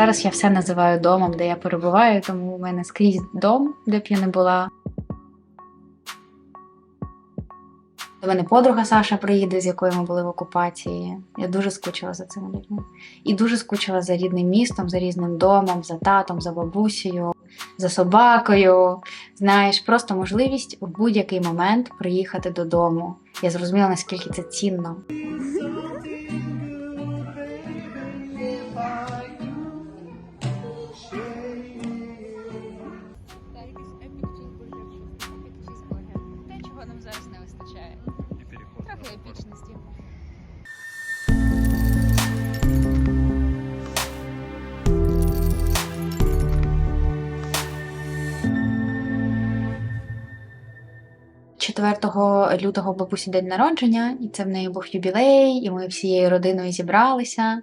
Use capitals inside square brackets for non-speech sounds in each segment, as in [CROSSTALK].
Зараз я все називаю домом, де я перебуваю, тому у мене скрізь дом, де б я не була. До мене подруга Саша приїде, з якою ми були в окупації. Я дуже скучила за цими людьми. І дуже скучила за рідним містом, за різним домом, за татом, за бабусею, за собакою. Знаєш, просто можливість в будь-який момент приїхати додому. Я зрозуміла, наскільки це цінно. 4 лютого бабусі день народження, і це в неї був юбілей, і ми всією родиною зібралися,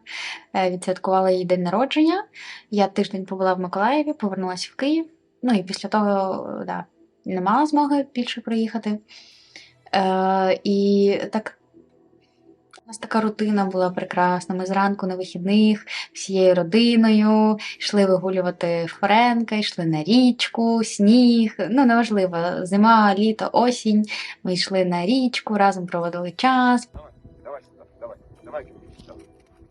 е, відсвяткували її день народження. Я тиждень побула в Миколаєві, повернулася в Київ. Ну і після того да, не мала змоги більше приїхати. Е, і так. У нас така рутина була прекрасна. Ми зранку на вихідних всією родиною йшли вигулювати Френка, йшли на річку, сніг. Ну, неважливо, зима, літо, осінь. Ми йшли на річку, разом проводили час. Давай, давай, давай,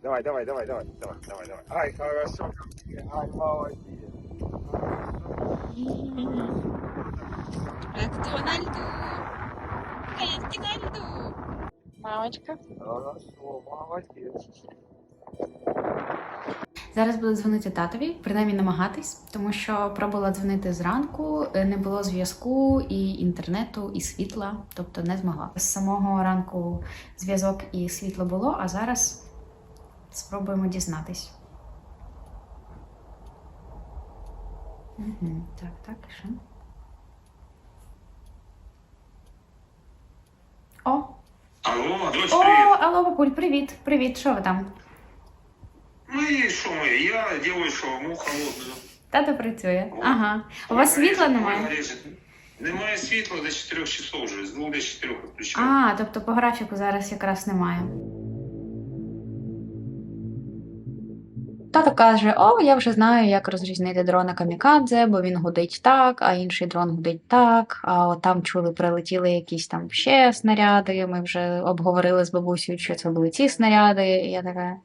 давай, давай, давай, давай, давай, давай, давай, давай. Ай, хорошо, ай, молодец. Як на льду. Кенті на льду. Мамочка. Зараз буду дзвонити татові, принаймні намагатись, тому що пробувала дзвонити зранку, е, не було зв'язку і інтернету, і світла, тобто не змогла. З самого ранку зв'язок і світло було, а зараз спробуємо дізнатись. Угу, так, так, що? О, Алло, дочь, о, привет. алло, бабуль, привіт, привіт, що ви там? Ну і що ми? Я делаю шаурму холодную. Тато працює. Ага. У вас світла немає? Немає світла до 4 часов вже, з 2 до 4 включаю. А, тобто по графіку зараз якраз немає. Тато каже: О, я вже знаю, як розрізнити дрона камікадзе, бо він гудить так, а інший дрон гудить так. А от там чули, прилетіли якісь там ще снаряди. Ми вже обговорили з бабусею, що це були ці снаряди. І я така.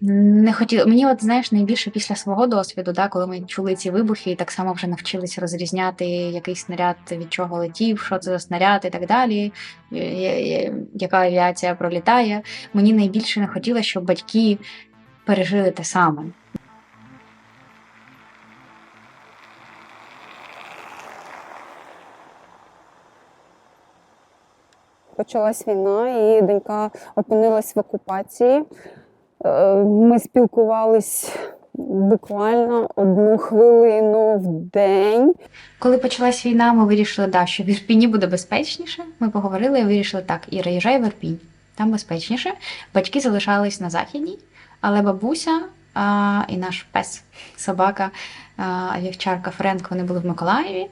Не хотіла. Мені, от знаєш, найбільше після свого досвіду, да, коли ми чули ці вибухи, і так само вже навчилися розрізняти, який снаряд від чого летів, що це за снаряд і так далі, е, е, яка авіація пролітає. Мені найбільше не хотілося, щоб батьки пережили те саме. почалась війна, і донька опинилась в окупації. Е, Ми спілкувались буквально одну хвилину в день. Коли почалась війна, ми вирішили, да, що в Ірпіні буде безпечніше. Ми поговорили і вирішили так: Іра, їжджай в Ірпінь, там безпечніше. Батьки залишались на західній, але бабуся а, і наш пес, собака, а, вівчарка Френк, вони були в Миколаєві.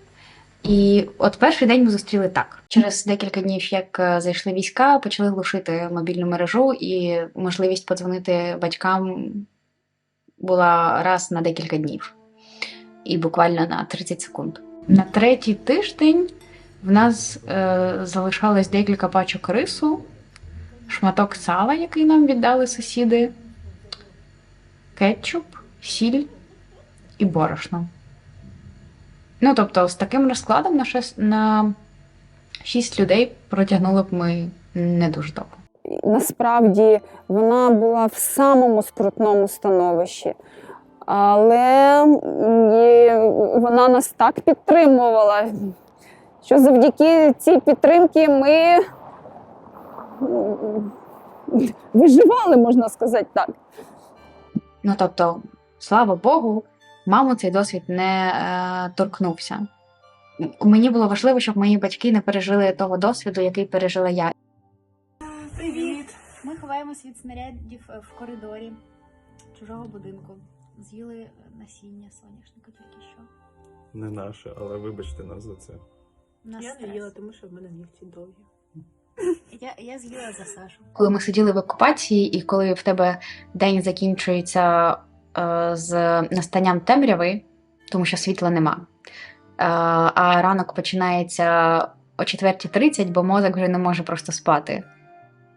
І от перший день ми зустріли так. Через декілька днів, як е, зайшли війська, почали глушити мобільну мережу, і можливість подзвонити батькам була раз на декілька днів. І буквально на 30 секунд. На третій тиждень в нас е, залишалось декілька пачок рису, шматок сала, який нам віддали сусіди, кетчуп, сіль і борошно. Ну, тобто, з таким розкладом на 6, на 6 людей протягнули б ми не дуже довго. Насправді вона була в самому скрутному становищі. Але вона нас так підтримувала, що завдяки цій підтримці ми виживали, можна сказати так. Ну, тобто, слава Богу, маму цей досвід не е, торкнувся. Мені було важливо, щоб мої батьки не пережили того досвіду, який пережила я. Привіт! Ми ховаємось від снарядів е, в коридорі чужого будинку. З'їли насіння соняшника тільки що. Не наше, але вибачте нас за це. У нас Я не їла, тому що в мене нігті довгі. Я, я з'їла за Сашу. Коли ми сиділи в окупації, і коли в тебе день закінчується е, з настанням темряви, тому що світла нема. Е, а ранок починається о 4.30, бо мозок вже не може просто спати.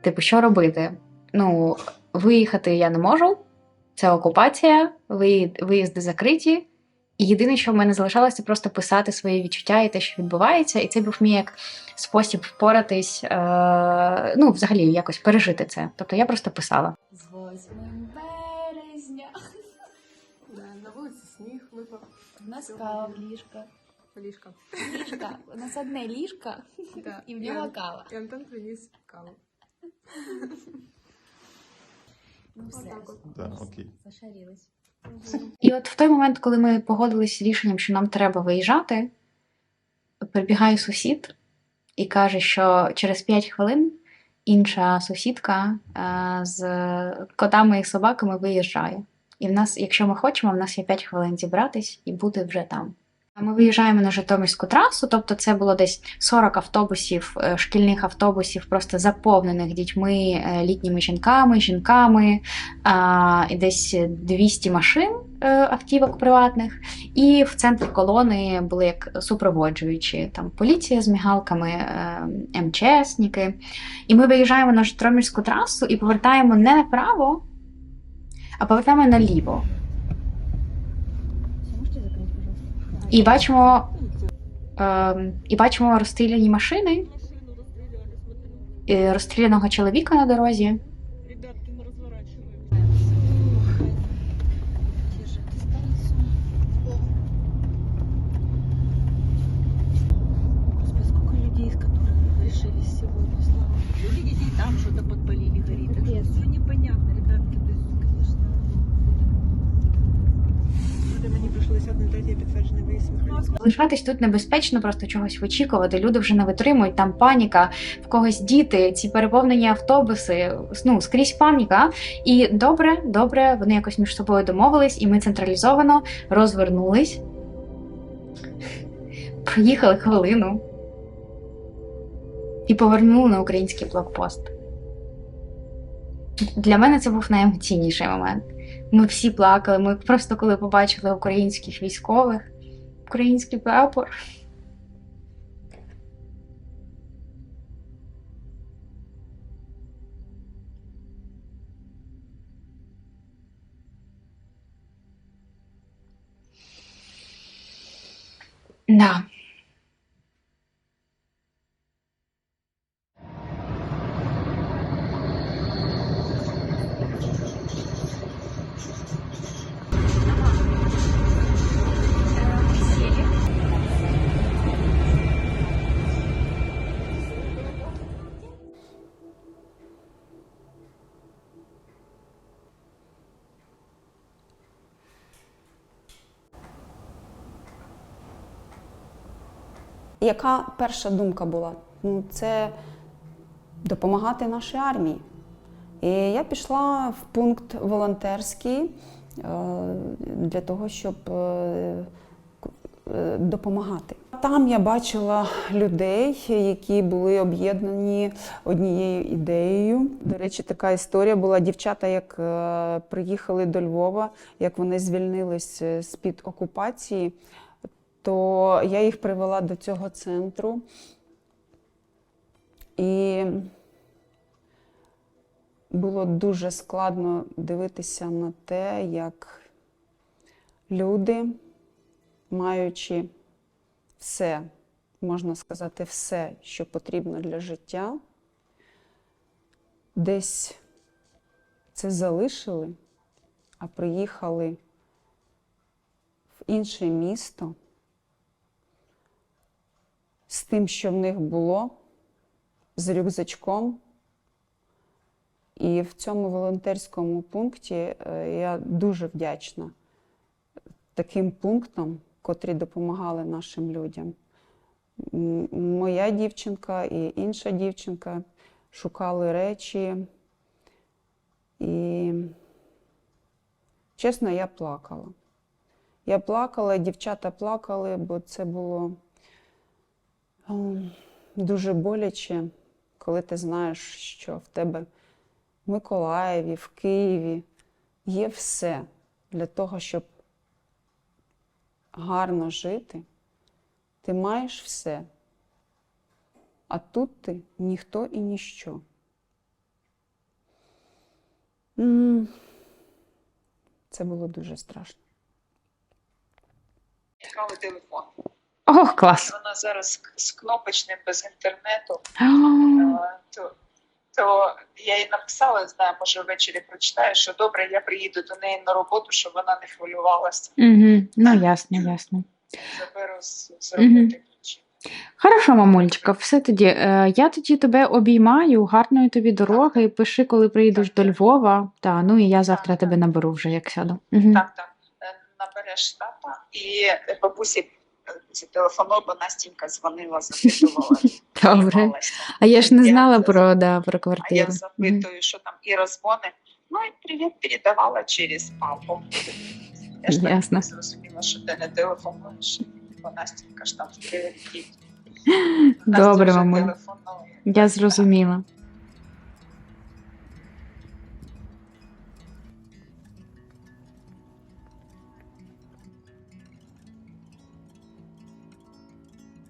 Типу, що робити? Ну, виїхати я не можу. Це окупація, виїзди закриті. І єдине, що в мене залишалося, просто писати свої відчуття і те, що відбувається. І це був мій як спосіб впоратись, е, ну, взагалі, якось пережити це. Тобто я просто писала. З 8 У нас кава в ліжка. Ліжка. Ліжка. У нас одне ліжко, Да. і в нього кава. І Антон приніс каву. Ну все, Да, окей. зашарілись. І от в той момент, коли ми погодились з рішенням, що нам треба виїжджати, прибігає сусід і каже, що через 5 хвилин інша сусідка е, з котами і собаками виїжджає. І в нас, якщо ми хочемо, в нас є 5 хвилин зібратись і бути вже там. Ми виїжджаємо на Житомирську трасу, тобто це було десь 40 автобусів, е, шкільних автобусів, просто заповнених дітьми, е, літніми жінками, жінками, і десь 200 машин е, автівок приватних. І в центрі колони були як супроводжуючі там поліція з мігалками, МЧСники. І ми виїжджаємо на Житомирську трасу і повертаємо не направо, а повертаємо наліво. І бачимо, е, і бачимо розстріляні машини, і розстріляного чоловіка на дорозі. Господи, сколько людей, которые решились сегодня, слава Богу. Люди детей там что-то подпалили, горит. Так что все непонятно, ребятки. То есть, конечно, Люди мені прийшлося одне третє підтверджений виїзд Михайлівського. Лишатись тут небезпечно, просто чогось вичікувати. Люди вже не витримують, там паніка, в когось діти, ці переповнені автобуси, ну скрізь паніка. І добре, добре, вони якось між собою домовились, і ми централізовано розвернулись, проїхали хвилину і повернули на український блокпост. Для мене це був найемоційніший момент. Ми всі плакали. Ми просто коли побачили українських військових, український прапор. Да. Яка перша думка була? Ну, це допомагати нашій армії. І я пішла в пункт волонтерський е, для того, щоб е, е, допомагати. Там я бачила людей, які були об'єднані однією ідеєю. До речі, така історія була дівчата, як приїхали до Львова, як вони звільнились е, з-під окупації то я їх привела до цього центру. І було дуже складно дивитися на те, як люди, маючи все, можна сказати, все, що потрібно для життя, десь це залишили, а приїхали в інше місто з тим, що в них було, з рюкзачком. І в цьому волонтерському пункті е, я дуже вдячна таким пунктам, котрі допомагали нашим людям. Моя дівчинка і інша дівчинка шукали речі. І, чесно, я плакала. Я плакала, дівчата плакали, бо це було дуже боляче, коли ти знаєш, що в тебе в Миколаєві, в Києві є все для того, щоб гарно жити, ти маєш все. А тут ти ніхто і ніщо. Це було дуже страшно. Цікавий телефон. Ох, клас. Вона зараз з- кнопочним без інтернету. То, то я їй написала, знаю, може ввечері прочитаю, що добре, я приїду до неї на роботу, щоб вона не хвилювалася. Угу. Ну, ясно, ясно. Заберу з, з роботи ключі. Хорошо, мамульчика, все тоді. Е, я тоді тебе обіймаю, гарної тобі дороги. Пиши, коли приїдеш до Львова. Та, ну і я завтра Так, тебе наберу вже, як сяду. Угу. Так, так. Е, Набереш тата і бабусі зателефонуй, бо Настінька дзвонила, запитувала. [LAUGHS] Добре. А я ж не знала про, да, про А я запитую, що там Іра дзвонить. Ну і привіт передавала через папу. Я ж Ясно. не зрозуміла, що ти не телефонуєш. Бо Настінька ж там в пріоритеті. Добре, телефонує. Я зрозуміла.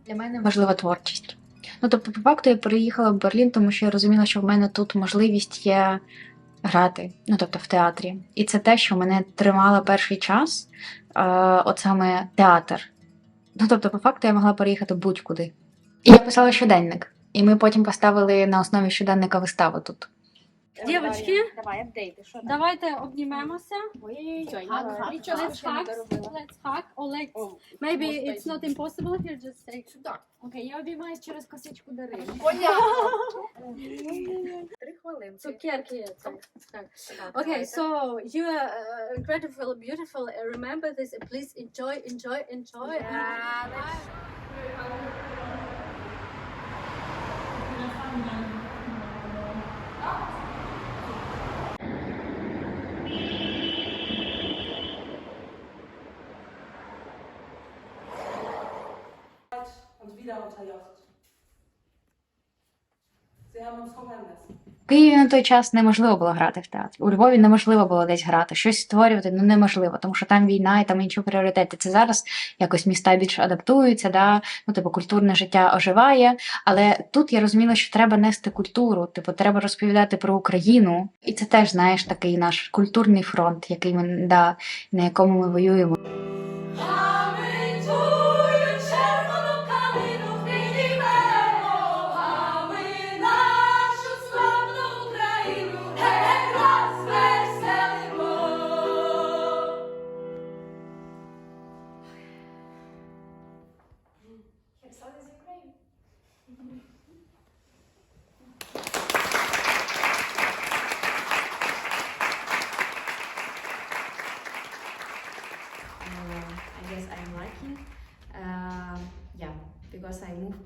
Для мене важлива творчість. Ну, тобто, по факту, я переїхала в Берлін, тому що я розуміла, що в мене тут можливість є грати, ну тобто в театрі. І це те, що мене тримало перший час, е, от саме театр. Ну, тобто, по факту, я могла переїхати будь-куди. І я писала щоденник. І ми потім поставили на основі щоденника виставу тут. Дівочки, Давай, апдейти, що там? давайте обнімемося. Ой-ой-ой, Нічого Let's ще не hug. доробила. Let's hug. Or like, maybe it's not impossible here, just say. Окей, я обіймаюсь через косичку Дарини. Три хвилинки. Цукерки. Так. Так, Okay, so you are uh, incredible, beautiful. Uh, remember this. and Please enjoy, enjoy, enjoy. Yeah, let's- Києві на той час неможливо було грати в театрі. У Львові неможливо було десь грати, щось створювати ну неможливо, тому що там війна і там інші пріоритети. Це зараз якось міста більше адаптуються, да? ну типу культурне життя оживає. Але тут я розуміла, що треба нести культуру, типу, треба розповідати про Україну. І це теж, знаєш, такий наш культурний фронт, який ми да, на якому ми воюємо. I guess I'm lucky. Um yeah, because I moved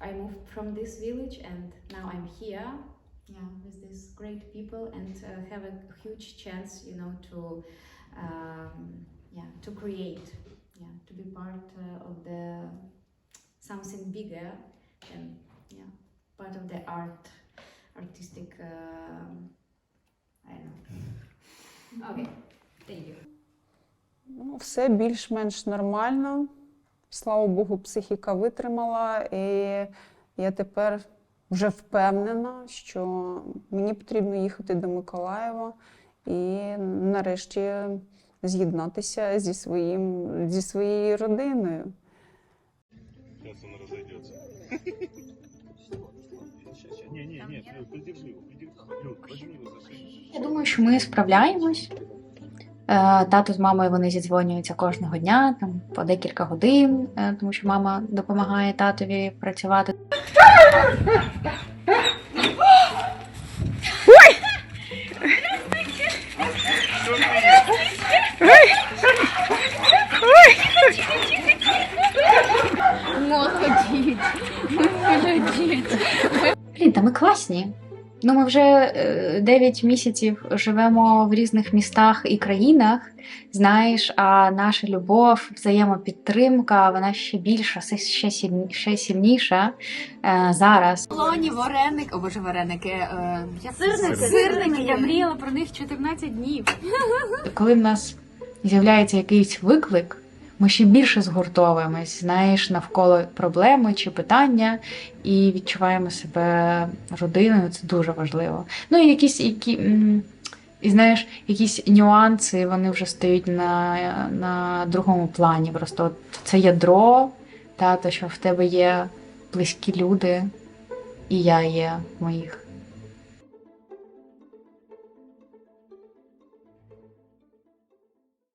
I moved from this village and now I'm here. Yeah, with these great people and uh, have a huge chance, you know, to um, yeah to create, yeah, to be part uh, of the something bigger and yeah, part of the art, artistic. um I don't know. Okay, thank you. Ну, все більш-менш нормально. Слава Богу, психіка витримала, і я тепер вже впевнена, що мені потрібно їхати до Миколаєва і нарешті з'єднатися зі, своїм, зі своєю родиною. Сейчас он разойдется. Я думаю, що ми справляємось. Е, Тато з мамою вони зідзвонюються кожного дня, там по декілька годин, е, тому що мама допомагає татові працювати. Класні. Ну, ми вже 9 місяців живемо в різних містах і країнах. Знаєш, а наша любов, взаємопідтримка, вона ще більша, ще, ще, ще сильніша е, зараз. Лоні, вареник, о боже, вареники. Е, це? Сирники. Сирники. Я мріяла про них 14 днів. Коли в нас з'являється якийсь виклик, ми ще більше згуртовуємось, знаєш, навколо проблеми чи питання, і відчуваємо себе родиною. Це дуже важливо. Ну і якісь які. І знаєш, якісь нюанси вони вже стають на, на другому плані. Просто це ядро, та, те, що в тебе є близькі люди, і я є моїх